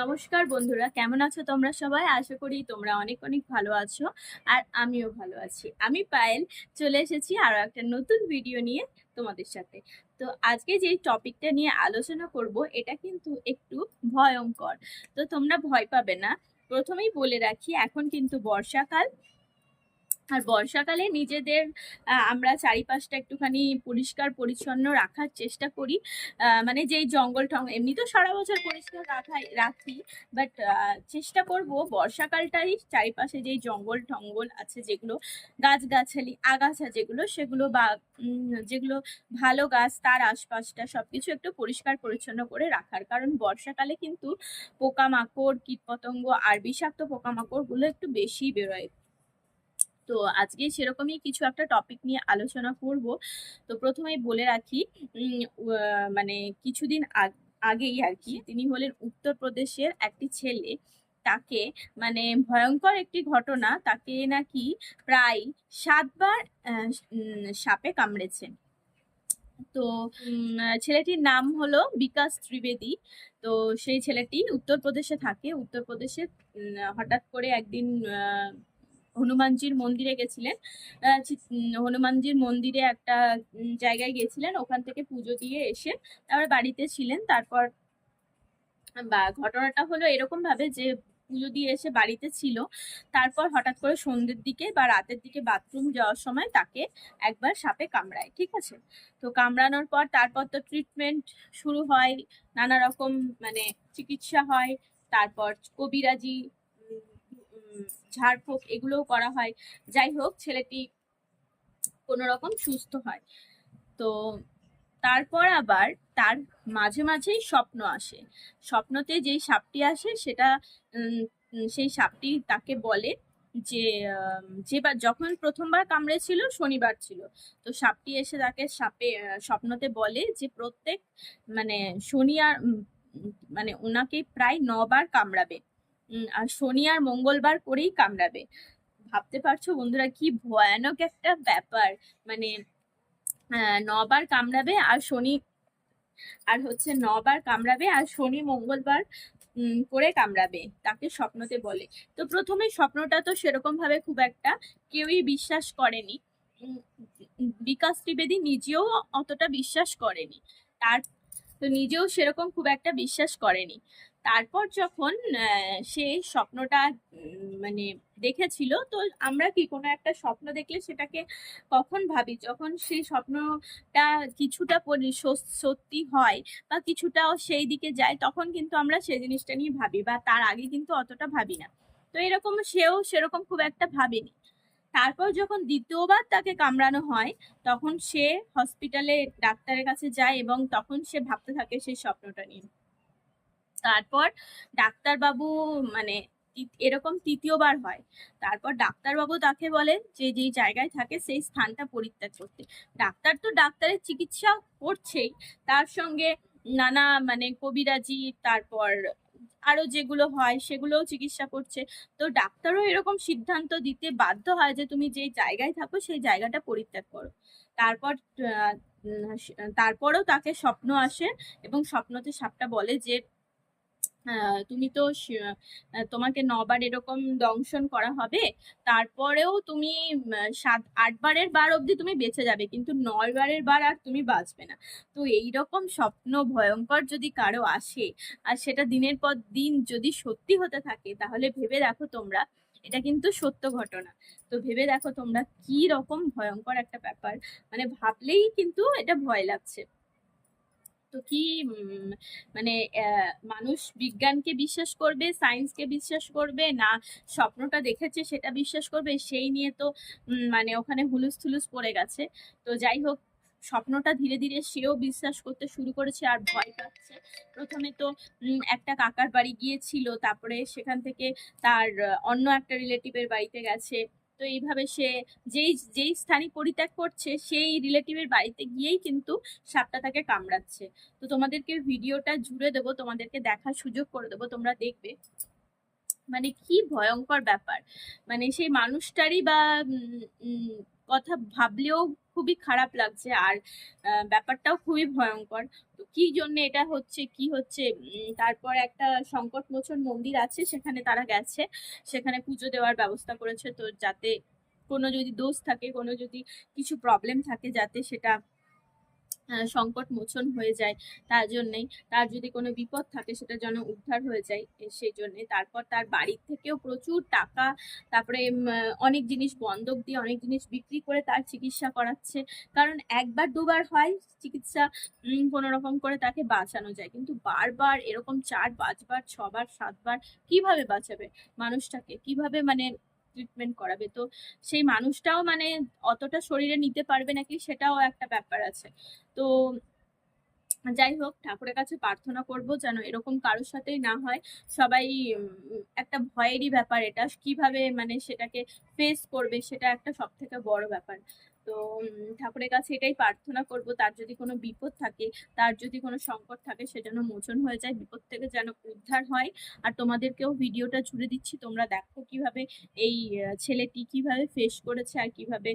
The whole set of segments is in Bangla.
নমস্কার বন্ধুরা, কেমন আছো তোমরা সবাই? আশা করি তোমরা অনেক অনেক ভালো আছো আর আমিও ভালো আছি। আমি পায়েল, চলে এসেছি আরও একটা নতুন ভিডিও নিয়ে তোমাদের সাথে। তো আজকে যে টপিকটা নিয়ে আলোচনা করব, এটা কিন্তু একটু ভয়ঙ্কর। তো তোমরা ভয় পাবে না। প্রথমেই বলে রাখি, এখন কিন্তু বর্ষাকাল। আর বর্ষাকালে নিজেদের আমরা চারিপাশটা একটুখানি পরিষ্কার, পরিচ্ছন্ন রাখার চেষ্টা করি। মানে যেই জঙ্গল টঙ্গল এমনি তো সারা বছর পরিষ্কার রাখাই, রাখি বাট চেষ্টা করব বর্ষাকালটাই চারিপাশে যেই জঙ্গল টঙ্গল আছে যেগুলো, গাছগাছালি, আগাছা যেগুলো, সেগুলো বা যেগুলো ভালো গাছ, তার আশপাশটা সব কিছু একটু পরিষ্কার, পরিচ্ছন্ন করে রাখার। কারণ বর্ষাকালে কিন্তু পোকামাকড়, কীটপতঙ্গ আর বিষাক্ত পোকামাকড়গুলো একটু বেশি বেরোয়। তো আজকে সেরকমই কিছু একটা টপিক নিয়ে আলোচনা করব। তো প্রথমেই বলে রাখি মানে কিছুদিন আগ- আগেই আর কি তিনি হলেন উত্তরপ্রদেশের একটি ছেলে। তাকে মানে ভয়ঙ্কর একটি ঘটনা, তাকে নাকি প্রায় সাতবার সাপে কামড়েছে। তো ছেলেটির নাম হলো বিকাশ ত্রিবেদী। তো সেই ছেলেটি উত্তরপ্রদেশে থাকে। উত্তরপ্রদেশে হঠাৎ করে একদিন হনুমানজির মন্দিরে গেছিলেন। হনুমানজির মন্দিরে একটা জায়গায় গেছিলেন ওখান থেকে পুজো দিয়ে এসে তারপর বাড়িতে ছিলেন। তারপর, বা, ঘটনাটা হলো এরকম ভাবে যে, পুজো দিয়ে এসে বাড়িতে ছিল। তারপর হঠাৎ করে সন্ধ্যের দিকে বা রাতের দিকে বাথরুম যাওয়ার সময় তাকে একবার সাপে কামড়ায়, ঠিক আছে? তো কামড়ানোর পর তারপর তো ট্রিটমেন্ট শুরু হয়। নানা রকম মানে চিকিৎসা হয়। তারপর কবিরাজি ঝাড়ফুঁক এগুলোও করা হয়। যাই হোক, ছেলেটি কোনো রকম সুস্থ হয়। তো তারপর আবার তার মাঝে মাঝেই স্বপ্ন আসে। স্বপ্নতে যেই সাপটি আসে, সেটা সেই সাপটি তাকে বলে যে যেবার যখন প্রথমবার কামড়েছিল, শনিবার ছিল। তো সাপটি এসে তাকে সাপে স্বপ্নতে বলে যে, প্রত্যেক মানে শনি আর মানে ওনাকে প্রায় নবার কামড়াবে। আর শনি আর মঙ্গলবার করেই কামড়াবে। ভাবতে পারছ বন্ধুরা কি ভয়ানক একটা ব্যাপার? মানে নবার কামড়াবে আর শনি, আর হচ্ছে নবার কামড়াবে আর শনি মঙ্গলবার করে কামড়াবে, তাকে স্বপ্নতে বলে। তো প্রথমে স্বপ্নটা তো সেরকম ভাবে খুব একটা কেউই বিশ্বাস করেনি। বিকাশ ত্রিবেদী নিজেও অতটা বিশ্বাস করেনি। তার, তো নিজেও সেরকম খুব একটা বিশ্বাস করেনি। তারপর যখন সে স্বপ্নটা মানে দেখেছিল, তো আমরা কি কোনো একটা স্বপ্ন দেখলে সেটাকে কখন ভাবি? যখন সেই স্বপ্নটা কিছুটা সত্যি হয় বা কিছুটাও সেই দিকে যায়, তখন কিন্তু আমরা সেই জিনিসটা নিয়ে ভাবি বা তার আগে কিন্তু অতটা ভাবি না। তো এরকম সেও সেরকম খুব একটা ভাবেনি। তারপর যখন দ্বিতীয়বার তাকে কামড়ানো হয়, তখন সে হসপিটালে ডাক্তারের কাছে যায় এবং তখন সে ভাবতে থাকে সেই স্বপ্নটা নিয়ে। তারপর ডাক্তারবাবু মানে এরকম তৃতীয়বার হয়। তারপর ডাক্তারবাবু তাকে বলেন যে যেই জায়গায় থাকে সেই স্থানটা পরিত্যাগ করতে। ডাক্তার তো ডাক্তারের চিকিৎসা করছেই। তার সঙ্গে নানা মানে কবিরাজি, তারপর আরও যেগুলো হয় সেগুলোও চিকিৎসা করছে। তো ডাক্তারও এরকম সিদ্ধান্ত দিতে বাধ্য হয় যে তুমি যেই জায়গায় থাকো সেই জায়গাটা পরিত্যাগ করো। তারপর তারপরও তাকে স্বপ্ন আসে এবং স্বপ্নতে সাপটা বলে যে তুমি তো তোমাকে নবার এরকম দংশন করা হবে। তারপরেও তুমি সাত আটবারের বার অবধি তুমি বেঁচে যাবে, কিন্তু নয় বারের বার আর তুমি বাঁচবে না। তো এই রকম স্বপ্ন ভয়ঙ্কর যদি কারও আসে, আর সেটা দিনের পর দিন যদি সত্যি হতে থাকে, তাহলে ভেবে দেখো তোমরা, এটা কিন্তু সত্য ঘটনা। তো ভেবে দেখো তোমরা কি রকম ভয়ঙ্কর একটা ব্যাপার। মানে ভাবলেই কিন্তু এটা ভয় লাগছে। তো কি মানে মানুষ বিজ্ঞানকে বিশ্বাস করবে সায়েন্সকে বিশ্বাস করবে, না স্বপ্নটা দেখেছে সেটা বিশ্বাস করবে, সেই নিয়ে তো মানে ওখানে হুলুস থুলুস পড়ে গেছে। তো যাই হোক, স্বপ্নটা ধীরে ধীরে সেও বিশ্বাস করতে শুরু করেছে আর ভয় পাচ্ছে। প্রথমে তো একটা কাকার বাড়ি গিয়েছিল, তারপরে সেখান থেকে তার, অন্য একটা রিলেটিভের বাড়িতে গেছে। তো এইভাবে সে যেই যেই স্থানে পরিত্যাগ করছে, সেই রিলেটিভের বাড়িতে গিয়েই কিন্তু সাপটা তাকে কামড়াচ্ছে। তো তোমাদেরকে ভিডিওটা জুড়ে দেবো, তোমাদেরকে দেখার সুযোগ করে দেবো, তোমরা দেখবে। মানে কি ভয়ঙ্কর ব্যাপার। মানে সেই মানুষটারই বা কথা ভাবলেও খুবই খারাপ লাগছে, আর ব্যাপারটাও খুবই ভয়ঙ্কর। কি জন্য এটা হচ্ছে, কি হচ্ছে? তারপর একটা সংকট মোচন মন্দির আছে, সেখানে তারা গেছে। সেখানে পুজো দেওয়ার ব্যবস্থা করেছে। তো যাতে কোনো যদি দোষ থাকে, কোনো যদি কিছু প্রবলেম থাকে, যাতে সেটা সংকট মোচন হয়ে যায় তার জন্যই। তার যদি কোনো বিপদ থাকে সেটা যেন উদ্ধার হয়ে যায় সেই জন্যে। তারপর তার বাড়ির থেকেও প্রচুর টাকা, তারপরে অনেক জিনিস বন্ধক দিয়ে অনেক জিনিস বিক্রি করে তার চিকিৎসা করাচ্ছে। কারণ একবার দুবার হয় চিকিৎসা কোনো রকম করে তাকে বাঁচানো যায়। কিন্তু বারবার এরকম চার, পাঁচবার, ছবার, সাতবার কীভাবে বাঁচাবে মানুষটাকে? কীভাবে মানে ট্রিটমেন্ট করাবে। তো সেই মানুষটাও মানে অতটা শরীরে নিতে পারবে নাকি সেটাও একটা ব্যাপার আছে। তো যাই হোক, ঠাকুরের কাছে প্রার্থনা করব যেন এরকম কারোর সাথেই না হয়। সবাই একটা ভয়েরই ব্যাপার এটা। কীভাবে মানে সেটাকে ফেস করবে সেটা একটা সব থেকে বড় ব্যাপার। তো ঠাকুরের কাছে এটাই প্রার্থনা করব, তার যদি কোনো বিপদ থাকে, তার যদি কোনো সংকট থাকে, সে যেন মোচন হয়ে যায়, বিপদ থেকে যেন উদ্ধার হয়। আর তোমাদেরকেও ভিডিওটা জুড়ে দিচ্ছি, তোমরা দেখো কীভাবে এই ছেলেটি কীভাবে ফেস করেছে আর কীভাবে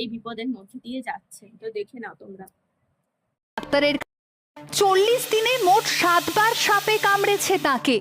এই বিপদের মধ্যে দিয়ে যাচ্ছে। তো দেখে নাও তোমরা। ডাক্তারের চল্লিশ দিনে মোট সাতবার সাপে কামড়েছে তাকে।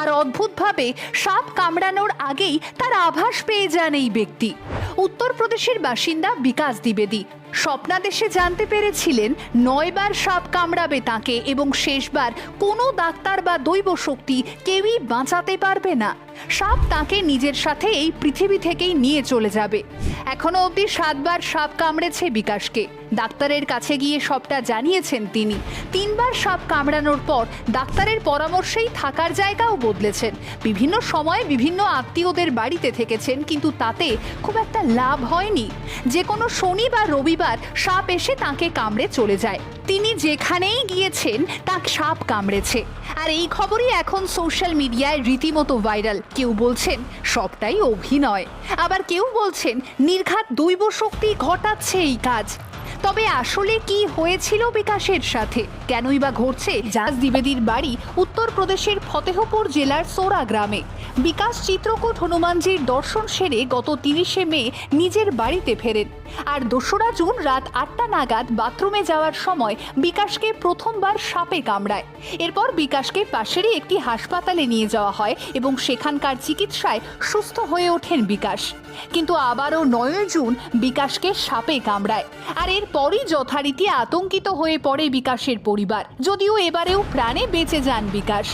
আর অদ্ভুতভাবে সাপ কামড়ানোর আগেই তার আভাস পেয়ে যান এই ব্যক্তি। উত্তরপ্রদেশের বাসিন্দা বিকাশ দ্বিবেদী। স্বপ্নাদেশে জানতে পেরেছিলেন নয়বার সাপ কামড়াবে তাকে এবং শেষবার কোনো ডাক্তার বা দৈব শক্তি কেউই বাঁচাতে পারবে না। সাপ তাকে নিজের সাথে এই পৃথিবী থেকেই নিয়ে চলে যাবে। এখনও অবধি সাতবার সাপ কামড়েছে বিকাশকে। ডাক্তারের কাছে গিয়ে সবটা জানিয়েছেন তিনি। তিনবার সাপ কামড়ানোর পর ডাক্তারের পরামর্শেই থাকার জায়গাও বদলেছেন। বিভিন্ন সময় বিভিন্ন আত্মীয়দের বাড়িতে থেকেছেন, কিন্তু তাতে খুব একটা লাভ হয়নি। যে কোনো শনি বা রবিবার সাপ এসে তাকে কামড়ে চলে যায়। তিনি যেখানেই গিয়েছেন তা সাপ কামড়েছে। আর এই খবরই এখন সোশ্যাল মিডিয়ায় রীতিমতো ভাইরাল। কেউ বলছেন, সবটাই অভিনয়। আবার কেউ বলছেন, নির্ঘাত দৈব শক্তি ঘটাচ্ছে এই কাজ। তবে আসলে কি হয়েছিল বিকাশের সাথে? কেনই বা ঘটছে জাজ দ্বিবেদীর বাড়ি উত্তরপ্রদেশের ফতেহপুর জেলার সোরা গ্রামে। বিকাশ চিত্রকূট হনুমানজির দর্শন সেরে গত তিরিশে মে নিজের বাড়িতে ফেরেন। আর দোসরা জুন রাত আটটা নাগাদ বাথরুমে যাওয়ার সময় বিকাশকে প্রথমবার সাপে কামড়ায়। এরপর বিকাশকে পাশেরই একটি হাসপাতালে নিয়ে যাওয়া হয় এবং সেখানকার চিকিৎসায় সুস্থ হয়ে ওঠেন বিকাশ। কিন্তু আবারও নয় জুন বিকাশকে সাপে কামড়ায়। আর এরপরই যথারীতি আতঙ্কিত হয়ে পড়ে বিকাশের পরিবার। যদিও এবারেও প্রাণে বেঁচে যান বিকাশ।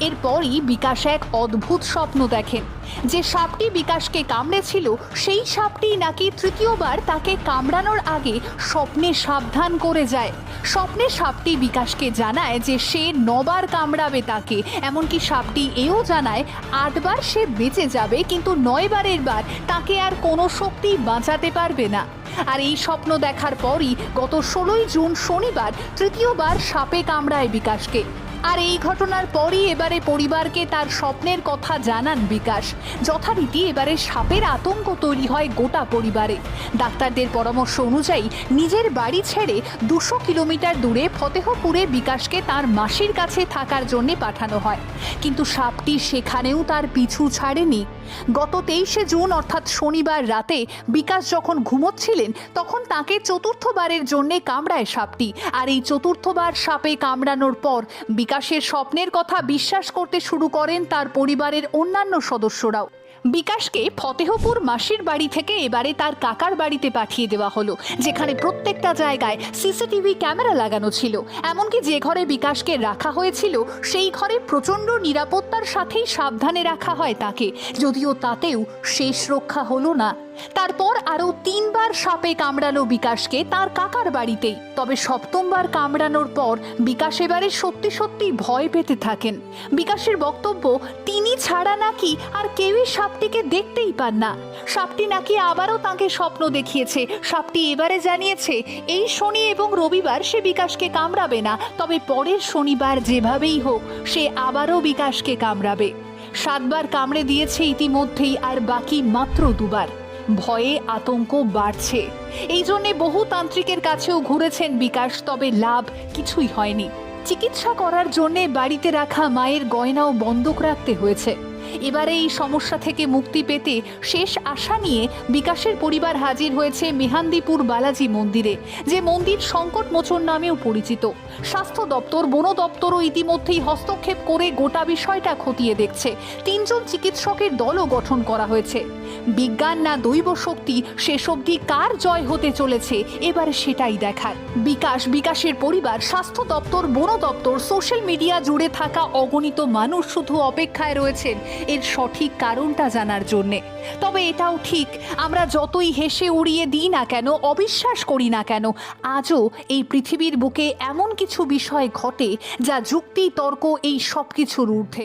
এরপরই বিকাশ এক অদ্ভুত স্বপ্ন দেখেন। যে সাপটি বিকাশকে কামড়েছিল, সেই সাপটি নাকি তৃতীয়বার তাকে কামড়ানোর আগে স্বপ্নে সাবধান করে যায়। স্বপ্নে সাপটি বিকাশকে জানায় যে সে নবার কামড়াবে তাকে। এমনকি সাপটি এও জানায়, আটবার সে বেঁচে যাবে, কিন্তু নয়বারের বার তাকে আর কোনো শক্তি বাঁচাতে পারবে না। আর এই স্বপ্ন দেখার পরই গত ষোলোই জুন শনিবার তৃতীয়বার সাপে কামড়ায় বিকাশকে। আর এই ঘটনার পরই এবারে পরিবারকে তার স্বপ্নের কথা জানান বিকাশ। যথারীতি এবারে সাপের আতঙ্ক তৈরি হয় গোটা পরিবারে। ডাক্তারদের পরামর্শ অনুযায়ী নিজের বাড়ি ছেড়ে দুশো কিলোমিটার দূরে ফতেহপুরে বিকাশকে তার মাসির কাছে থাকার জন্য পাঠানো হয়। কিন্তু সাপটি সেখানেও তার পিছু ছাড়েনি। গত তেইশে জুন, অর্থাৎ শনিবার রাতে বিকাশ যখন ঘুমোচ্ছিলেন, তখন তাকে চতুর্থবারের জন্যে কামড়ায় সাপটি। আর এই চতুর্থবার সাপে কামড়ানোর পর বিকাশের স্বপ্নের কথা বিশ্বাস করতে শুরু করেন তার পরিবারের অন্যান্য সদস্যরাও। বিকাশকে ফতেহপুর মাসির বাড়ি থেকে এবারে তার কাকার বাড়িতে পাঠিয়ে দেওয়া হলো, যেখানে প্রত্যেকটা জায়গায় সিসিটিভি ক্যামেরা লাগানো ছিল। এমনকি যে ঘরে বিকাশকে রাখা হয়েছিল, সেই ঘরে প্রচণ্ড নিরাপত্তার সাথেই সাবধানে রাখা হয় তাকে। যদিও তাতেও শেষ রক্ষা হলো না। তারপর আরও তিনবার সাপে কামড়ালো বিকাশকে তার কাকার বাড়িতেই তবে সপ্তমবার কামড়ানোর পর বিকাশ এবারে সত্যি সত্যি ভয় পেতে থাকেন। বিকাশের বক্তব্য, তিনি ছাড়া নাকি আর কেউই সাপটিকে দেখতেই পান না। সাপটি নাকি আবারও তাকে স্বপ্ন দেখিয়েছে। সাপটি এবারে জানিয়েছে, এই শনি এবং রবিবার সে বিকাশকে কামড়াবে না, তবে পরের শনিবার যেভাবেই হোক, সে আবারও বিকাশকে কামড়াবে। সাতবার কামড়ে দিয়েছে ইতিমধ্যেই আর বাকি মাত্র দুবার। ভয়ে আতঙ্ক বাড়ছে। এই জন্যে বহু তান্ত্রিকের কাছেও ঘুরেছেন বিকাশ, তবে লাভ কিছুই হয়নি। চিকিৎসা করার জন্যে বাড়িতে রাখা মায়ের গয়নাও বন্ধক রাখতে হয়েছে। এবারে এই সমস্যা থেকে মুক্তি পেতে শেষ আশা নিয়ে বিকাশের পরিবার হাজির হয়েছে মেহান্দিপুর বালাজি মন্দিরে, যে মন্দির সংকট মোচন নামেও পরিচিত। স্বাস্থ্য দপ্তর, বন দপ্তরও ইতিমধ্যেই হস্তক্ষেপ করে গোটা বিষয়টা খতিয়ে দেখছে। তিনজন চিকিৎসকের দলও গঠন করা হয়েছে। বিজ্ঞান না দৈব শক্তি শেষ অবধি কার জয় হতে চলেছে, এবার সেটাই দেখার। বিকাশ, বিকাশের পরিবার, স্বাস্থ্য দপ্তর, বন দপ্তর, সোশ্যাল মিডিয়া জুড়ে থাকা অগণিত মানুষ শুধু অপেক্ষায় রয়েছেন। এর সঠিক কারণটা জানার জন্যে। তবে এটাও ঠিক, আমরা যতই হেসে উড়িয়ে দিই না কেন, অবিশ্বাস করি না কেন, আজও এই পৃথিবীর বুকে এমন কিছু বিষয় ঘটে যা যুক্তি, তর্ক এই সব কিছুর ঊর্ধ্বে।